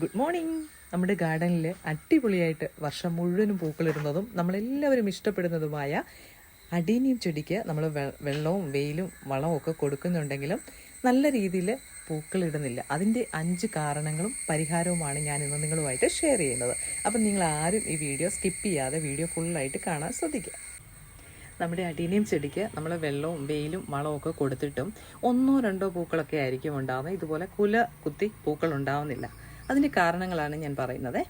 Good morning നമ്മുടെ ഗാർഡനിൽ അടിപൊളിയായിട്ട് വർഷം മുഴുവനും പൂക്കളിടുന്നതും നമ്മളെല്ലാവരും ഇഷ്ടപ്പെടുന്നതുമായ അടീനിയം ചെടിക്ക് നമ്മൾ വെള്ളവും വെയിലും വളവും ഒക്കെ കൊടുക്കുന്നുണ്ടെങ്കിലും നല്ല രീതിയിൽ പൂക്കളിടുന്നില്ല. അതിന്റെ അഞ്ച് കാരണങ്ങളും പരിഹാരവുമാണ് ഞാൻ ഇന്ന് നിങ്ങളുമായിട്ട് ഷെയർ ചെയ്യുന്നത്. അപ്പം നിങ്ങൾ ആരും ഈ വീഡിയോ സ്കിപ്പ് ചെയ്യാതെ വീഡിയോ ഫുള്ളായിട്ട് കാണാൻ ശ്രദ്ധിക്കുക. നമ്മുടെ അടീനിയം ചെടിക്ക് നമ്മൾ വെള്ളവും വെയിലും വളവും ഒക്കെ കൊടുത്തിട്ടും ഒന്നോ രണ്ടോ പൂക്കളൊക്കെ ആയിരിക്കും ഉണ്ടാകുന്നത് ഇതുപോലെ കുല കുത്തി പൂക്കൾ ഉണ്ടാവുന്നില്ല. അതിന്റെ കാരണങ്ങളാണ് ഞാൻ പറയുന്നത്.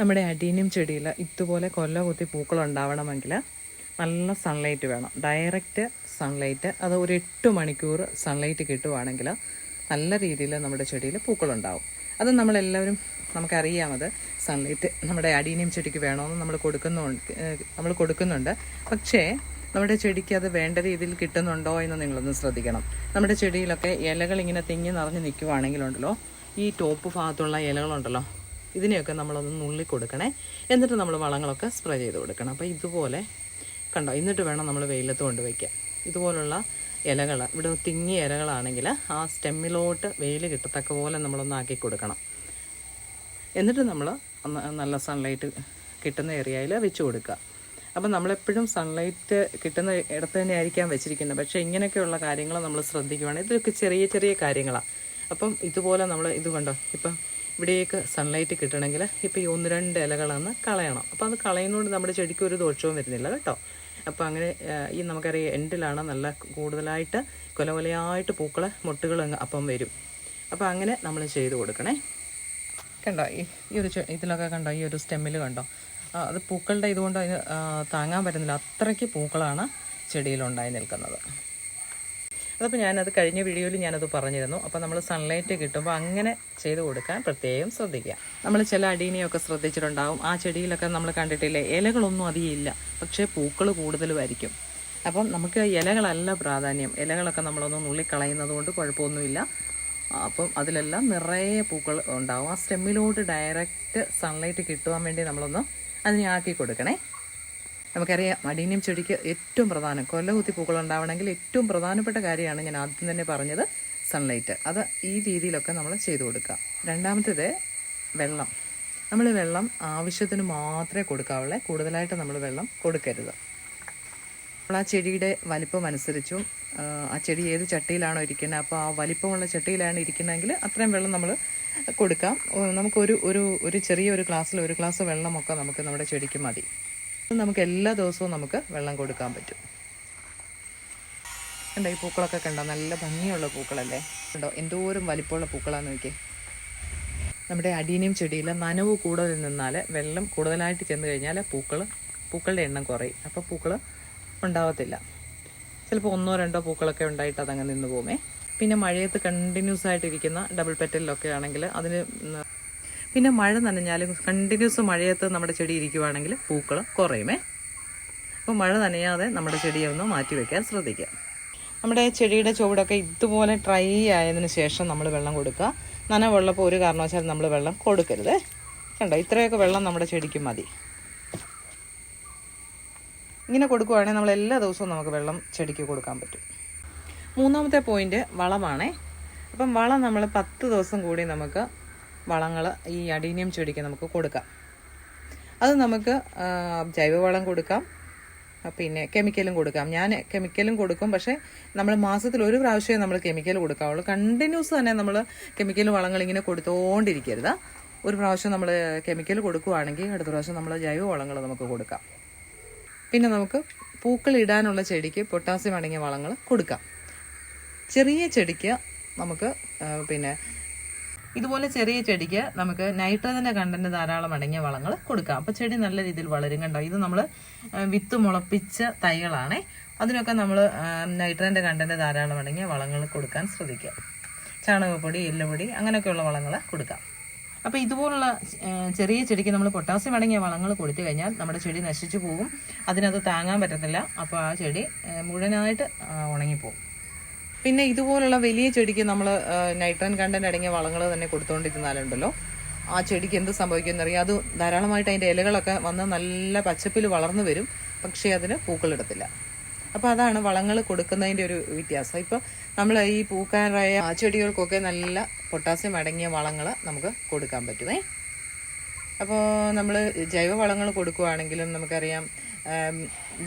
നമ്മുടെ അടീനിയം ചെടിയിൽ ഇതുപോലെ കൊല്ല കുത്തി പൂക്കൾ ഉണ്ടാവണമെങ്കിൽ നല്ല സൺലൈറ്റ് വേണം. ഡയറക്റ്റ് സൺലൈറ്റ് അത് ഒരു എട്ട് മണിക്കൂർ സൺലൈറ്റ് കിട്ടുവാണെങ്കിൽ നല്ല രീതിയിൽ നമ്മുടെ ചെടിയിൽ പൂക്കളുണ്ടാവും. അത് നമ്മളെല്ലാവരും നമുക്കറിയാമത് സൺലൈറ്റ് നമ്മുടെ അടീനിയം ചെടിക്ക് വേണമെന്ന് നമ്മൾ കൊടുക്കുന്നുണ്ട് നമ്മൾ കൊടുക്കുന്നുണ്ട്. പക്ഷേ നമ്മുടെ ചെടിക്ക് അത് വേണ്ട രീതിയിൽ കിട്ടുന്നുണ്ടോ എന്ന് നിങ്ങളൊന്ന് ശ്രദ്ധിക്കണം. നമ്മുടെ ചെടിയിലൊക്കെ ഇലകൾ ഇങ്ങനെ തിങ്ങി നിറഞ്ഞ് നിൽക്കുവാണെങ്കിലുണ്ടല്ലോ ഈ ടോപ്പ് ഭാഗത്തുള്ള ഇലകളുണ്ടല്ലോ ഇതിനെയൊക്കെ നമ്മളൊന്ന് നുള്ളി കൊടുക്കണേ. എന്നിട്ട് നമ്മൾ വളങ്ങളൊക്കെ സ്പ്രേ ചെയ്ത് കൊടുക്കണം. അപ്പോൾ ഇതുപോലെ കണ്ടോ എന്നിട്ട് വേണം നമ്മൾ വെയിലത്ത് കൊണ്ട് കൊണ്ടുവയ്ക്കാൻ ഇതുപോലുള്ള ഇലകൾ ഇവിടെ തിങ്ങിയ ഇലകളാണെങ്കിൽ ആ സ്റ്റെമ്മിലോട്ട് വെയിൽ കിട്ടത്തക്ക പോലെ നമ്മളൊന്ന് ആക്കി കൊടുക്കണം. എന്നിട്ട് നമ്മൾ നല്ല സൺലൈറ്റ് കിട്ടുന്ന ഏരിയയിൽ വെച്ച് കൊടുക്കുക. അപ്പം നമ്മളെപ്പോഴും സൺലൈറ്റ് കിട്ടുന്ന ഇടത്ത് തന്നെ ആയിരിക്കാം വെച്ചിരിക്കുന്നത്. പക്ഷേ ഇങ്ങനെയൊക്കെയുള്ള കാര്യങ്ങൾ നമ്മൾ ശ്രദ്ധിക്കുവാണെങ്കിൽ ഇതൊക്കെ ചെറിയ ചെറിയ കാര്യങ്ങളാണ് അപ്പം ഇതുപോലെ നമ്മൾ ഇത് കണ്ടോ? ഇപ്പം ഇവിടേക്ക് സൺലൈറ്റ് കിട്ടണമെങ്കിൽ ഇപ്പം ഈ ഒന്ന് രണ്ട് ഇലകളാണ് കളയണം. അപ്പോൾ അത് കളയുന്നതുകൊണ്ട് നമ്മുടെ ചെടിക്ക് ഒരു ദോഷവും വരുന്നില്ല കേട്ടോ. അപ്പോൾ അങ്ങനെ ഈ നമുക്കറിയാം എൻഡിലാണ് നല്ല കൂടുതലായിട്ട് കൊല കൊലയായിട്ട് പൂക്കൾ മുട്ടുകൾ അപ്പം വരും. അപ്പോൾ അങ്ങനെ നമ്മൾ ചെയ്ത് കൊടുക്കണേ. കണ്ടോ ഈ ഒരു ഇതിലൊക്കെ കണ്ടോ ഈ ഒരു സ്റ്റെമ്മിൽ കണ്ടോ? അത് പൂക്കളുടെ ഇതുകൊണ്ട് അതിന് താങ്ങാൻ പറ്റുന്നില്ല. അത്രയ്ക്ക് പൂക്കളാണ് ചെടിയിലുണ്ടായി നിൽക്കുന്നത്. അതപ്പോൾ ഞാനത് കഴിഞ്ഞ വീഡിയോയിൽ ഞാനത് പറഞ്ഞിരുന്നു. അപ്പോൾ നമ്മൾ സൺലൈറ്റ് കിട്ടുമ്പോൾ അങ്ങനെ ചെയ്ത് കൊടുക്കാൻ പ്രത്യേകം ശ്രദ്ധിക്കുക. നമ്മൾ ചില അടീനെയൊക്കെ ശ്രദ്ധിച്ചിട്ടുണ്ടാവും. ആ ചെടിയിലൊക്കെ നമ്മൾ കണ്ടിട്ടില്ലേ ഇലകളൊന്നും അധികം ഇല്ല. പക്ഷേ പൂക്കൾ കൂടുതലുമായിരിക്കും അപ്പം നമുക്ക് ഇലകളല്ല പ്രാധാന്യം. ഇലകളൊക്കെ നമ്മളൊന്ന് നുള്ളിക്കളയുന്നത് കൊണ്ട് കുഴപ്പമൊന്നുമില്ല. അപ്പം അതിലെല്ലാം നിറയെ പൂക്കൾ ഉണ്ടാവും. ആ സ്റ്റെമ്മിലോട്ട് ഡയറക്റ്റ് സൺലൈറ്റ് കിട്ടുവാൻ വേണ്ടി നമ്മളൊന്ന് അതിനെ ആക്കി കൊടുക്കണേ. നമുക്കറിയാം അടീനിയം ചെടിക്ക് ഏറ്റവും പ്രധാനം കൊല്ലകുത്തി പൂക്കൾ ഉണ്ടാവണമെങ്കിൽ ഏറ്റവും പ്രധാനപ്പെട്ട കാര്യമാണ് ഞാൻ ആദ്യം തന്നെ പറഞ്ഞത് സൺലൈറ്റ് അത് ഈ രീതിയിലൊക്കെ നമ്മൾ ചെയ്തു കൊടുക്കുക. രണ്ടാമത്തേത് വെള്ളം. നമ്മൾ വെള്ളം ആവശ്യത്തിന് മാത്രമേ കൊടുക്കാവുള്ളൂ. കൂടുതലായിട്ട് നമ്മൾ വെള്ളം കൊടുക്കരുത്. നമ്മൾ ആ ചെടിയുടെ വലിപ്പം അനുസരിച്ചും ആ, ചെടി ഏത് ചട്ടിയിലാണോ ഇരിക്കുന്നത് അപ്പോൾ ആ വലിപ്പമുള്ള ചട്ടിയിലാണ് ഇരിക്കുന്നതെങ്കിൽ അത്രയും വെള്ളം നമ്മൾ കൊടുക്കാം. നമുക്കൊരു ഒരു ഒരു ചെറിയ ഒരു ഗ്ലാസ്സിൽ ഒരു ഗ്ലാസ് വെള്ളമൊക്കെ നമുക്ക് നമ്മുടെ ചെടിക്ക് മതി. നമുക്ക് എല്ലാ ദിവസവും നമുക്ക് വെള്ളം കൊടുക്കാൻ പറ്റും. കണ്ടോ ഈ പൂക്കളൊക്കെ കണ്ടോ? നല്ല ഭംഗിയുള്ള പൂക്കളല്ലേ? കണ്ടോ എന്തോരം വലിപ്പമുള്ള പൂക്കളാന്ന് നോക്കിയേ. നമ്മുടെ അടീനിയം ചെടിയിൽ നനവ് കൂടുതൽ നിന്നാൽ വെള്ളം കൂടുതലായിട്ട് ചെന്ന് കഴിഞ്ഞാൽ പൂക്കൾ പൂക്കളുടെ എണ്ണം കുറയും. അപ്പോൾ പൂക്കൾ ഉണ്ടാവത്തില്ല. ചിലപ്പോൾ ഒന്നോ രണ്ടോ പൂക്കളൊക്കെ ഉണ്ടായിട്ട് അതങ്ങ് നിന്ന് പോകുമേ. പിന്നെ മഴയത്ത് കണ്ടിന്യൂസ് ആയിട്ടിരിക്കുന്ന ഡബിൾ പെറ്റലിലൊക്കെ ആണെങ്കിൽ അതിന് പിന്നെ മഴ നനഞ്ഞാലും കണ്ടിന്യൂസ് മഴയത്ത് നമ്മുടെ ചെടി ഇരിക്കുവാണെങ്കിൽ പൂക്കൾ കുറയുമേ. അപ്പോൾ മഴ നനയാതെ നമ്മുടെ ചെടിയെ ഒന്ന് മാറ്റി വയ്ക്കാൻ ശ്രദ്ധിക്കുക. നമ്മുടെ ചെടിയുടെ ചുവടൊക്കെ ഇതുപോലെ ഡ്രൈ ആയതിനു ശേഷം നമ്മൾ വെള്ളം കൊടുക്കുക. നനവുള്ളപ്പോൾ ഒരു കാരണവശാലും നമ്മൾ വെള്ളം കൊടുക്കരുത്. കണ്ടോ? ഇത്രയൊക്കെ വെള്ളം നമ്മുടെ ചെടിക്ക് മതി. ഇങ്ങനെ കൊടുക്കുവാണെങ്കിൽ നമ്മൾ എല്ലാ ദിവസവും നമുക്ക് വെള്ളം ചെടിക്ക് കൊടുക്കാൻ പറ്റും. മൂന്നാമത്തെ പോയിന്റ് വളമാണേ. അപ്പം വളം നമ്മൾ പത്ത് ദിവസം കൂടി നമുക്ക് വളങ്ങൾ ഈ അടീനിയം ചെടിക്ക് നമുക്ക് കൊടുക്കാം. അത് നമുക്ക് ജൈവവളം കൊടുക്കാം. പിന്നെ കെമിക്കലും കൊടുക്കാം. ഞാൻ കെമിക്കലും കൊടുക്കും പക്ഷേ നമ്മൾ മാസത്തിൽ ഒരു പ്രാവശ്യമേ നമ്മൾ കെമിക്കൽ കൊടുക്കാവുള്ളൂ. കണ്ടിന്യൂസ് തന്നെ നമ്മൾ കെമിക്കൽ വളങ്ങൾ ഇങ്ങനെ കൊടുത്തുകൊണ്ടിരിക്കരുത് ഒരു പ്രാവശ്യം നമ്മൾ കെമിക്കൽ കൊടുക്കുകയാണെങ്കിൽ അടുത്ത പ്രാവശ്യം നമ്മൾ ജൈവ വളങ്ങൾ നമുക്ക് കൊടുക്കാം. പിന്നെ നമുക്ക് പൂക്കൾ ഇടാനുള്ള ചെടിക്ക് പൊട്ടാസ്യം അടങ്ങിയ വളങ്ങൾ കൊടുക്കാം. ചെറിയ ചെടിക്ക് നമുക്ക് പിന്നെ ഇതുപോലെ ചെറിയ ചെടിക്ക് നമുക്ക് നൈട്രജന്റെ കണ്ടന്റ് ധാരാളം അടങ്ങിയ വളങ്ങൾ കൊടുക്കാം. അപ്പോൾ ചെടി നല്ല രീതിയിൽ വളരും കണ്ടോ? ഇത് നമ്മൾ വിത്ത് മുളപ്പിച്ച തൈകളാണേ. അതിനൊക്കെ നമ്മൾ നൈട്രജന്റെ കണ്ടന്റ് ധാരാളം അടങ്ങിയ വളങ്ങൾ കൊടുക്കാൻ ശ്രദ്ധിക്കുക. ചാണകപ്പൊടി എല്ലുപൊടി അങ്ങനെയൊക്കെയുള്ള വളങ്ങൾ കൊടുക്കാം. അപ്പോൾ ഇതുപോലുള്ള ചെറിയ ചെടിക്ക് നമ്മൾ പൊട്ടാസ്യം അടങ്ങിയ വളങ്ങൾ കൊടുത്തു കഴിഞ്ഞാൽ നമ്മുടെ ചെടി നശിച്ചു പോകും അതിനത് താങ്ങാൻ പറ്റത്തില്ല. അപ്പോൾ ആ ചെടി മുഴുവനായിട്ട് ഉണങ്ങിപ്പോകും പിന്നെ ഇതുപോലുള്ള വലിയ ചെടിക്ക് നമ്മൾ നൈട്രൻ കണ്ടന്റ് അടങ്ങിയ വളങ്ങൾ തന്നെ കൊടുത്തുകൊണ്ടിരുന്നാലുണ്ടല്ലോ ആ ചെടിക്ക് എന്ത് സംഭവിക്കുമെന്നറിയാം അത് ധാരാളമായിട്ട് അതിന്റെ ഇലകളൊക്കെ വന്ന് നല്ല പച്ചപ്പിൽ വളർന്നു വരും. പക്ഷേ അതിന് പൂക്കളിടത്തില്ല. അപ്പോൾ അതാണ് വളങ്ങൾ കൊടുക്കുന്നതിന്റെ ഒരു വ്യത്യാസം. ഇപ്പോൾ നമ്മൾ ഈ പൂക്കാറായ ചെടികൾക്കൊക്കെ നല്ല പൊട്ടാസ്യം അടങ്ങിയ വളങ്ങൾ നമുക്ക് കൊടുക്കാൻ പറ്റുമേ. അപ്പോൾ നമ്മൾ ജൈവ വളങ്ങൾ കൊടുക്കുകയാണെങ്കിലും നമുക്കറിയാം ആം,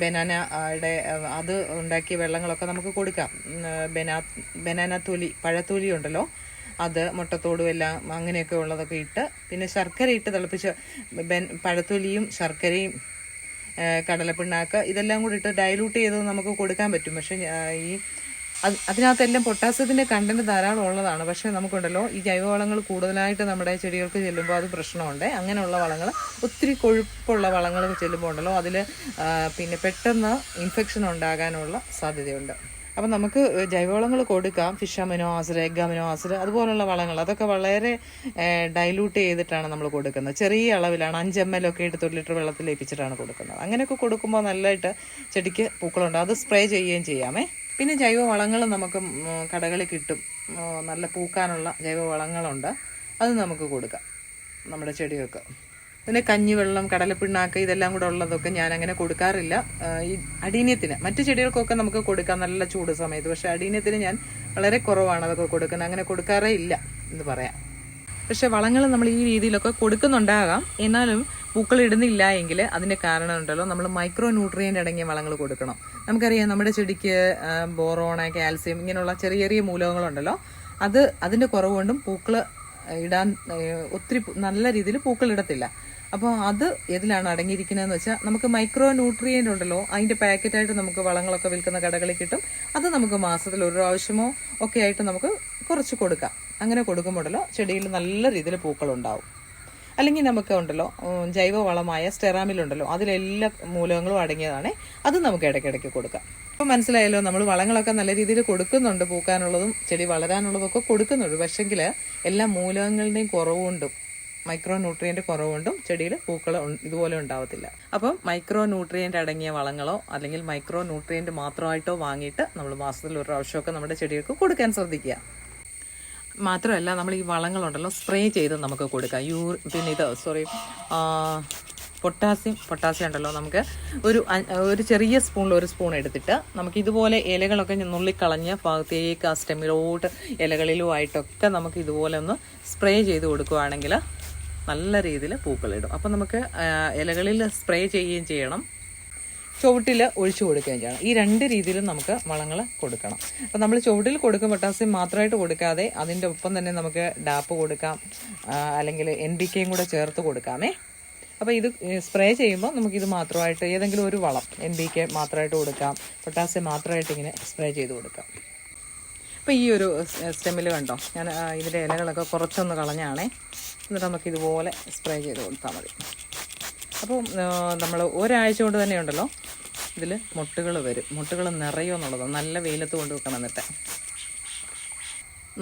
ബനാന ആടെ അത് ഉണ്ടാക്കിയ വെള്ളങ്ങളൊക്കെ നമുക്ക് കൊടുക്കാം. ബനാ ബനാന തൊലി പഴത്തൊലി ഉണ്ടല്ലോ അത് മുട്ടത്തോടും എല്ലാം അങ്ങനെയൊക്കെ ഉള്ളതൊക്കെ ഇട്ട് പിന്നെ ശർക്കര ഇട്ട് തിളപ്പിച്ച് പഴത്തൊലിയും ശർക്കരയും കടലപ്പിണ്ണാക്ക് ഇതെല്ലാം കൂടി ഇട്ട് ഡയലൂട്ട് ചെയ്ത് നമുക്ക് കൊടുക്കാൻ പറ്റും. പക്ഷേ ഈ അത് അതിനകത്തെല്ലാം പൊട്ടാസ്യത്തിന്റെ കണ്ടന്റ് ധാരാളം ഉള്ളതാണ്. പക്ഷെ നമുക്കുണ്ടല്ലോ ഈ ജൈവവളങ്ങൾ കൂടുതലായിട്ട് നമ്മുടെ ചെടികൾക്ക് ചെല്ലുമ്പോൾ അത് പ്രശ്നമുണ്ട്. അങ്ങനെയുള്ള വളങ്ങൾ ഒത്തിരി കൊഴുപ്പുള്ള വളങ്ങൾ ചെല്ലുമ്പോൾ ഉണ്ടല്ലോ അതിൽ പിന്നെ പെട്ടെന്ന് ഇൻഫെക്ഷൻ ഉണ്ടാകാനുള്ള സാധ്യതയുണ്ട്. അപ്പം നമുക്ക് ജൈവവളങ്ങൾ കൊടുക്കാം. Fish amino acid egg amino acid അതുപോലുള്ള വളങ്ങൾ. അതൊക്കെ വളരെ ഡൈലൂട്ട് ചെയ്തിട്ടാണ് നമ്മൾ കൊടുക്കുന്നത്. ചെറിയ അളവിലാണ്. അഞ്ച് എം എൽ ഒക്കെ എടുത്ത് ഒരു ലിറ്റർ വെള്ളത്തിൽ ലയിപ്പിച്ചിട്ടാണ് കൊടുക്കുന്നത്. അങ്ങനെയൊക്കെ കൊടുക്കുമ്പോൾ നല്ലതായിട്ട് ചെടിക്ക് പൂക്കളുണ്ട്. അത് സ്പ്രേ ചെയ്യുകയും ചെയ്യാമേ പിന്നെ ജൈവ വളങ്ങൾ നമുക്ക് കടകളിൽ കിട്ടും. നല്ല പൂക്കാനുള്ള ജൈവ വളങ്ങളുണ്ട് അത് നമുക്ക് കൊടുക്കാം നമ്മുടെ ചെടികൾക്ക്. പിന്നെ കഞ്ഞിവെള്ളം കടലപ്പിണ്ണാക്ക് ഇതെല്ലാം കൂടെ ഉള്ളതൊക്കെ ഞാൻ അങ്ങനെ കൊടുക്കാറില്ല ഈ അടീനത്തിന് മറ്റു ചെടികൾക്കൊക്കെ നമുക്ക് കൊടുക്കാം. നല്ല ചൂട് സമയത്ത്. പക്ഷെ അടീനത്തിന് ഞാൻ വളരെ കുറവാണ് അതൊക്കെ കൊടുക്കുന്നത്. അങ്ങനെ കൊടുക്കാറേ ഇല്ല എന്ന് പറയാം. പക്ഷെ വളങ്ങൾ നമ്മൾ ഈ രീതിയിലൊക്കെ കൊടുക്കുന്നുണ്ടാകാം. എന്നാലും പൂക്കൾ ഇടുന്നില്ല എങ്കിൽ അതിന്റെ കാരണം ഉണ്ടല്ലോ. നമ്മൾ മൈക്രോ ന്യൂട്രിയന്റ് അടങ്ങിയ വളങ്ങൾ കൊടുക്കണം. നമുക്കറിയാം നമ്മുടെ ചെടിക്ക് ബോറോണ കാൽസ്യം ഇങ്ങനെയുള്ള ചെറിയ ചെറിയ മൂലകങ്ങളുണ്ടല്ലോ. അത് അതിന്റെ കുറവ് കൊണ്ടും പൂക്കൾ ഇടാൻ ഒത്തിരി നല്ല രീതിയിൽ പൂക്കൾ ഇടത്തില്ല. അപ്പോൾ അത് ഏതിലാണ് അടങ്ങിയിരിക്കുന്നതെന്ന് വെച്ചാൽ നമുക്ക് മൈക്രോ ന്യൂട്രിയന്റ് ഉണ്ടല്ലോ. അതിന്റെ പാക്കറ്റായിട്ട് നമുക്ക് വളങ്ങളൊക്കെ വിൽക്കുന്ന കടകളിൽ കിട്ടും. അത് നമുക്ക് മാസത്തിൽ ഒരു പ്രാവശ്യമോ ഒക്കെ ആയിട്ട് നമുക്ക് കുറച്ച് കൊടുക്കാം. അങ്ങനെ കൊടുക്കുമ്പോഴല്ലോ ചെടിയിൽ നല്ല രീതിയിൽ പൂക്കളുണ്ടാവും. അല്ലെങ്കിൽ നമുക്ക് ഉണ്ടല്ലോ ജൈവവളമായ ജൈവ വളമായ സ്റ്റെറാമിലുണ്ടല്ലോ അതിലെല്ലാ മൂലകങ്ങളും അടങ്ങിയതാണ്. അത് നമുക്ക് ഇടയ്ക്കിടയ്ക്ക് കൊടുക്കാം. ഇപ്പം മനസ്സിലായല്ലോ നമ്മൾ വളങ്ങളൊക്കെ നല്ല രീതിയിൽ കൊടുക്കുന്നുണ്ട്. പൂക്കാനുള്ളതും ചെടി വളരാനുള്ളതൊക്കെ കൊടുക്കുന്നുണ്ട്. പക്ഷെങ്കിൽ എല്ലാ മൂലകങ്ങളുടെയും കുറവുകൊണ്ടും മൈക്രോ ന്യൂട്രിയന്റ് കുറവുകൊണ്ടും ചെടിയിൽ പൂക്കൾ ഇതുപോലെ ഉണ്ടാവത്തില്ല. അപ്പം മൈക്രോ ന്യൂട്രിയന്റ് അടങ്ങിയ വളങ്ങളോ അല്ലെങ്കിൽ മൈക്രോ ന്യൂട്രിയന്റ് മാത്രമായിട്ടോ വാങ്ങിയിട്ട് നമ്മൾ മാസത്തിൽ ഒരു പ്രാവശ്യമൊക്കെ നമ്മുടെ ചെടികൾക്ക് കൊടുക്കാൻ ശ്രദ്ധിക്കുക. മാത്രമല്ല നമ്മൾ ഈ വളങ്ങളുണ്ടല്ലോ സ്പ്രേ ചെയ്ത് നമുക്ക് കൊടുക്കാം. യൂ പിന്നെ ഇത് സോറി പൊട്ടാസ്യം പൊട്ടാസ്യം ഉണ്ടല്ലോ നമുക്ക്. ഒരു ഒരു ചെറിയ സ്പൂണിൽ ഒരു സ്പൂൺ എടുത്തിട്ട് നമുക്ക് ഇതുപോലെ ഇലകളൊക്കെ നുള്ളിക്കളഞ്ഞ ഭാഗത്തേക്ക് ആ സ്റ്റെമ്മിലോട്ട് ഇലകളിലുമായിട്ടൊക്കെ നമുക്ക് ഇതുപോലെ ഒന്ന് സ്പ്രേ ചെയ്ത് കൊടുക്കുകയാണെങ്കിൽ നല്ല രീതിയിൽ പൂക്കളിടും. അപ്പം നമുക്ക് ഇലകളിൽ സ്പ്രേ ചെയ്യുകയും ചെയ്യണം. ചുവട്ടിൽ ഒഴിച്ചു കൊടുക്കുകയും ചെയ്യണം. ഈ രണ്ട് രീതിയിലും നമുക്ക് വളങ്ങൾ കൊടുക്കണം. അപ്പം നമ്മൾ ചുവട്ടിൽ കൊടുക്കും പൊട്ടാസ്യം മാത്രമായിട്ട് കൊടുക്കാതെ അതിന്റെ ഒപ്പം തന്നെ നമുക്ക് ഡാപ്പ് കൊടുക്കാം. അല്ലെങ്കിൽ എൻ ബി കെയും കൂടെ ചേർത്ത് കൊടുക്കാമേ. അപ്പോൾ ഇത് സ്പ്രേ ചെയ്യുമ്പോൾ നമുക്കിത് മാത്രമായിട്ട് ഏതെങ്കിലും ഒരു വളം എൻ ബി കെ മാത്രമായിട്ട് കൊടുക്കാം. പൊട്ടാസ്യം മാത്രമായിട്ട് ഇങ്ങനെ സ്പ്രേ ചെയ്ത് കൊടുക്കാം. അപ്പോൾ ഈ ഒരു സ്റ്റെമ്മിൽ കണ്ടോ? ഞാൻ ഇതിന്റെ ഇലകളൊക്കെ കുറച്ചൊന്ന് കളഞ്ഞാണേ. എന്നിട്ട് നമുക്കിതുപോലെ സ്പ്രേ ചെയ്ത് കൊടുത്താൽ മതി. അപ്പോൾ നമ്മൾ ഒരാഴ്ച കൊണ്ട് തന്നെ ഉണ്ടല്ലോ ഇതിൽ മുട്ടുകൾ വരും മുട്ടുകൾ നിറയുമെന്നുള്ളത് നല്ല വെയിലത്ത് കൊണ്ട് വെക്കണം എന്നിട്ട്.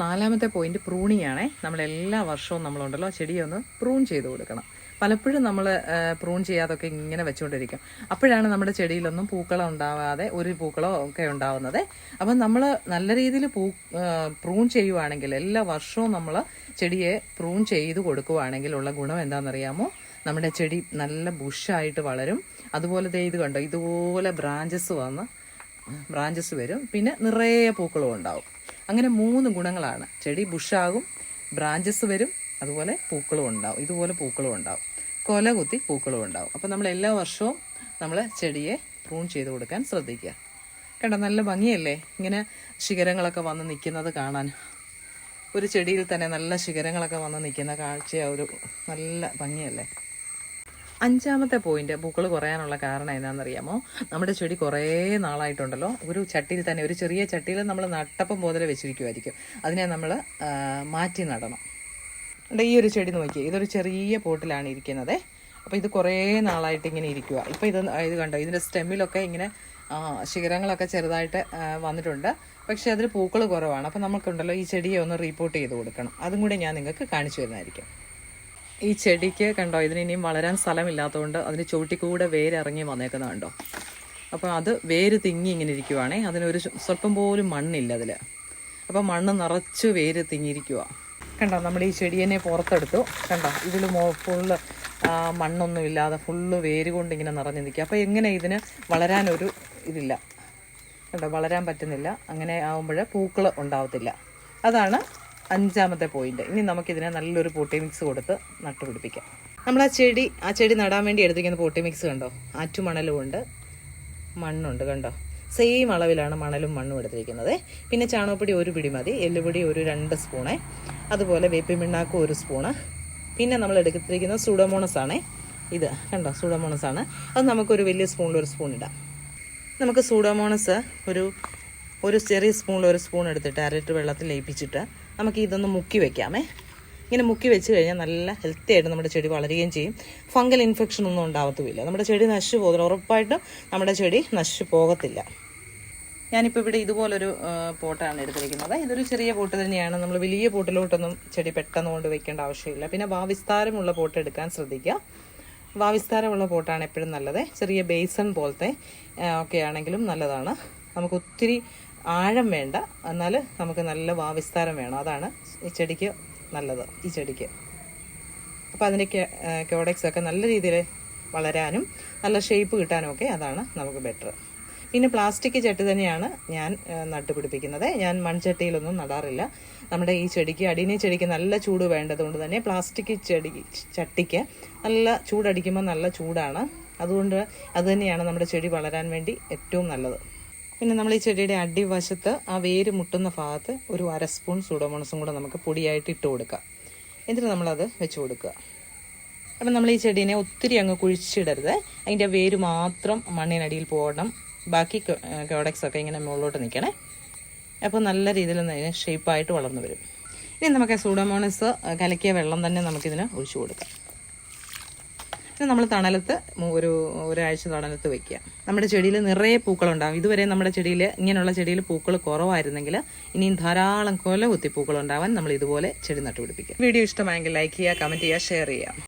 നാലാമത്തെ പോയിന്റ് പ്രൂണിയാണേ നമ്മൾ എല്ലാ വർഷവും നമ്മളുണ്ടല്ലോ ചെടിയെ ഒന്ന് പ്രൂൺ ചെയ്ത് കൊടുക്കണം. പലപ്പോഴും നമ്മൾ പ്രൂൺ ചെയ്യാതൊക്കെ ഇങ്ങനെ വെച്ചുകൊണ്ടിരിക്കും അപ്പോഴാണ് നമ്മുടെ ചെടിയിലൊന്നും പൂക്കളം ഉണ്ടാവാതെ ഒരു പൂക്കളോ ഒക്കെ ഉണ്ടാവുന്നത്. അപ്പം നമ്മൾ നല്ല രീതിയിൽ പൂ പ്രൂൺ ചെയ്യുവാണെങ്കിൽ എല്ലാ വർഷവും നമ്മൾ ചെടിയെ പ്രൂൺ ചെയ്ത് കൊടുക്കുവാണെങ്കിൽ ഉള്ള ഗുണം എന്താണെന്നറിയാമോ? നമ്മുടെ ചെടി നല്ല ബുഷായിട്ട് വളരും. അതുപോലെ ദേ ഇത് കണ്ടോ? ഇതുപോലെ ബ്രാഞ്ചസ് വന്ന് ബ്രാഞ്ചസ് വരും. പിന്നെ നിറയെ പൂക്കളും ഉണ്ടാവും. അങ്ങനെ മൂന്ന് ഗുണങ്ങളാണ്. ചെടി ബുഷാകും ബ്രാഞ്ചസ് വരും അതുപോലെ പൂക്കളും ഉണ്ടാവും. ഇതുപോലെ പൂക്കളും ഉണ്ടാവും. കൊല കുത്തി പൂക്കളും ഉണ്ടാവും. അപ്പം നമ്മൾ എല്ലാ വർഷവും നമ്മൾ ചെടിയെ പ്രൂൺ ചെയ്ത് കൊടുക്കാൻ ശ്രദ്ധിക്കുക. കണ്ടോ? നല്ല ഭംഗിയല്ലേ? ഇങ്ങനെ ശിഖരങ്ങളൊക്കെ വന്ന് നിൽക്കുന്നത് കാണാൻ. ഒരു ചെടിയിൽ തന്നെ നല്ല ശിഖരങ്ങളൊക്കെ വന്ന് നിൽക്കുന്ന കാഴ്ച ഒരു നല്ല ഭംഗിയല്ലേ? അഞ്ചാമത്തെ പോയിന്റ് പൂക്കൾ കുറയാനുള്ള കാരണം എന്താണെന്നറിയാമോ? നമ്മുടെ ചെടി കുറേ നാളായിട്ടുണ്ടല്ലോ. ഒരു ചട്ടിയിൽ തന്നെ ഒരു ചെറിയ ചട്ടിയിൽ നമ്മൾ നട്ടപ്പം പോലെ വെച്ചിരിക്കുമായിരിക്കും അതിനെ നമ്മൾ മാറ്റി നടണം. ഉണ്ട് ഈ ഒരു ചെടി നോക്കിയേ ഇതൊരു ചെറിയ പോട്ടിലാണ് ഇരിക്കുന്നത്. അപ്പോൾ ഇത് കുറേ നാളായിട്ട് ഇങ്ങനെ ഇരിക്കുക ഇപ്പോൾ ഇത് ഇത് കണ്ടോ? ഇതിന്റെ സ്റ്റെമ്മിലൊക്കെ ഇങ്ങനെ ശിഖരങ്ങളൊക്കെ ചെറുതായിട്ട് വന്നിട്ടുണ്ട്. പക്ഷേ അതിൽ പൂക്കൾ കുറവാണ്. അപ്പോൾ നമുക്കുണ്ടല്ലോ ഈ ചെടിയെ ഒന്ന് റീപ്പോർട്ട് ചെയ്ത് കൊടുക്കണം. അതും കൂടെ ഞാൻ നിങ്ങൾക്ക് കാണിച്ചു തരുന്നതായിരിക്കും. ഈ ചെടിക്ക് കണ്ടോ ഇതിന് ഇനിയും വളരാൻ സ്ഥലമില്ലാത്തതുകൊണ്ട് അതിന് ചുവട്ടി കൂടെ വേരിറങ്ങി വന്നേക്കുന്നത് കണ്ടോ. അപ്പോൾ അത് വേര് തിങ്ങി ഇങ്ങനെ ഇരിക്കുവാണേ അതിനൊരു സ്വ- സ്വല്പം പോലും മണ്ണില്ല അതിൽ അപ്പോൾ മണ്ണ് നിറച്ച് വേര് തിങ്ങിയിരിക്കുക കണ്ടോ നമ്മൾ ഈ ചെടിയെ പുറത്തെടുത്തു. കണ്ടോ ഇതിൽ മോ ഫുള്ള് മണ്ണൊന്നും ഇല്ലാതെ ഫുള്ള് വേര് കൊണ്ട് ഇങ്ങനെ നിറഞ്ഞു നിൽക്കുക. അപ്പോൾ എങ്ങനെ ഇതിന് വളരാനൊരു ഇതില്ല. കണ്ടോ വളരാൻ പറ്റുന്നില്ല. അങ്ങനെ ആവുമ്പോഴേ പൂക്കൾ ഉണ്ടാവത്തില്ല. അതാണ് അഞ്ചാമത്തെ പോയിന്റ് ഇനി നമുക്കിതിനെ നല്ലൊരു പോട്ടി മിക്സ് കൊടുത്ത് നട്ടുപിടിപ്പിക്കാം. നമ്മൾ ആ ചെടി ആ ചെടി നടാൻ വേണ്ടി എടുത്തിരിക്കുന്ന പോട്ടി മിക്സ് കണ്ടോ? ആറ്റുമണലും ഉണ്ട് മണ്ണുണ്ട് കണ്ടോ? സെയിം അളവിലാണ് മണലും മണ്ണും എടുത്തിരിക്കുന്നത്. പിന്നെ ചാണകപ്പൊടി ഒരു പിടി മതി എല്ലുപൊടി ഒരു രണ്ട് സ്പൂണേ അതുപോലെ വേപ്പിൻ പിണ്ണാക്കും ഒരു സ്പൂണ് പിന്നെ നമ്മൾ എടുത്തിരിക്കുന്നത് സുഡമോണസ് ആണേ. ഇത് കണ്ടോ സുഡമോണസ് ആണ്. അത് നമുക്കൊരു വലിയ സ്പൂണിൽ ഒരു സ്പൂൺ ഇടാം. നമുക്ക് സൂഡോമോണസ് ഒരു ഒരു ചെറിയ സ്പൂണിൽ ഒരു സ്പൂൺ എടുത്തിട്ട് അര ലിറ്റർ വെള്ളത്തിൽ ലയിപ്പിച്ചിട്ട് നമുക്ക് ഇതൊന്ന് മുക്കി വെക്കാമേ. ഇങ്ങനെ മുക്കി വെച്ച് കഴിഞ്ഞാൽ നല്ല ഹെൽത്തി ആയിട്ട് നമ്മുടെ ചെടി വളരുകയും ചെയ്യും. ഫംഗൽ ഇൻഫെക്ഷൻ ഒന്നും ഉണ്ടാകത്തുമില്ല നമ്മുടെ ചെടി നശിച്ചു പോകില്ല ഉറപ്പായിട്ടും നമ്മുടെ ചെടി നശിച്ചു പോകത്തില്ല. ഞാനിപ്പോൾ ഇവിടെ ഇതുപോലൊരു പോട്ടാണ് എടുത്തിരിക്കുന്നത്. ഇതൊരു ചെറിയ പോട്ട് തന്നെയാണ്. നമ്മൾ വലിയ പോട്ടിലോട്ടൊന്നും ചെടി പെട്ടെന്ന് കൊണ്ട് വെക്കേണ്ട ആവശ്യമില്ല. പിന്നെ വാവിസ്താരമുള്ള പോട്ട് എടുക്കാൻ ശ്രദ്ധിക്കുക. വാവിസ്താരമുള്ള പോട്ടാണ് എപ്പോഴും നല്ലത്. ചെറിയ ബേസൺ പോലത്തെ ഒക്കെ ആണെങ്കിലും നല്ലതാണ്. നമുക്ക് ഒത്തിരി ആഴം വേണ്ട. എന്നാൽ നമുക്ക് നല്ല വാവിസ്താരം വേണം. അതാണ് ഈ ചെടിക്ക് നല്ലത്. ഈ ചെടിക്ക്. അപ്പോൾ അതിന്റെ കോഡക്സൊക്കെ ഒക്കെ നല്ല രീതിയിൽ വളരാനും നല്ല ഷേപ്പ് കിട്ടാനും ഒക്കെ അതാണ് നമുക്ക് ബെറ്റർ. പിന്നെ പ്ലാസ്റ്റിക് ചട്ടി തന്നെയാണ് ഞാൻ നട്ടുപിടിപ്പിക്കുന്നത് ഞാൻ മൺചട്ടിയിലൊന്നും നടാറില്ല. നമ്മുടെ ഈ ചെടിക്ക് അടിനെ ചെടിക്ക് നല്ല ചൂട് വേണ്ടതുകൊണ്ട് തന്നെ പ്ലാസ്റ്റിക് ചെടി ചട്ടിക്ക് നല്ല ചൂടടിക്കുമ്പോൾ നല്ല ചൂടാണ്. അതുകൊണ്ട് അതുതന്നെയാണ് നമ്മുടെ ചെടി വളരാൻ വേണ്ടി ഏറ്റവും നല്ലത്. പിന്നെ നമ്മൾ ഈ ചെടിയുടെ അടിവശത്ത് ആ വേര് മുട്ടുന്ന ഭാഗത്ത് ഒരു അര സ്പൂൺ സൂഡോമോണസും കൂടെ നമുക്ക് പൊടിയായിട്ട് ഇട്ട് കൊടുക്കാം. എന്നിട്ട് നമ്മളത് വെച്ച് കൊടുക്കുക. അപ്പം നമ്മൾ ഈ ചെടീനെ ഒത്തിരി അങ്ങ് കുഴിച്ചിടരുത്. അതിന്റെ വേര് മാത്രം മണ്ണിനടിയിൽ പോകണം. ബാക്കി കോഡക്സ് ഒക്കെ ഇങ്ങനെ മുകളിലോട്ട് നിൽക്കണേ. അപ്പോൾ നല്ല രീതിയിൽ ഷേപ്പായിട്ട് വളർന്നു വരും. ഇനി നമുക്ക് സൂഡോമോണസ് കലക്കിയ വെള്ളം തന്നെ നമുക്കിതിന് ഒഴിച്ചു കൊടുക്കാം. ഇത് നമ്മൾ തണലത്ത് ഒരു ഒരാഴ്ച തണലത്ത് വെക്കുക. നമ്മുടെ ചെടിയിൽ നിറയെ പൂക്കളുണ്ടാകും ഇതുവരെ നമ്മുടെ ചെടിയിൽ ഇങ്ങനെയുള്ള ചെടിയിൽ പൂക്കൾ കുറവായിരുന്നെങ്കിൽ ഇനിയും ധാരാളം കൊല കുത്തി പൂക്കളുണ്ടാവാൻ നമ്മൾ ഇതുപോലെ ചെടി നട്ടുപിടിപ്പിക്കുക. വീഡിയോ ഇഷ്ടമായെങ്കിൽ ലൈക്ക് ചെയ്യുക കമന്റ് ചെയ്യുക ഷെയർ ചെയ്യുക.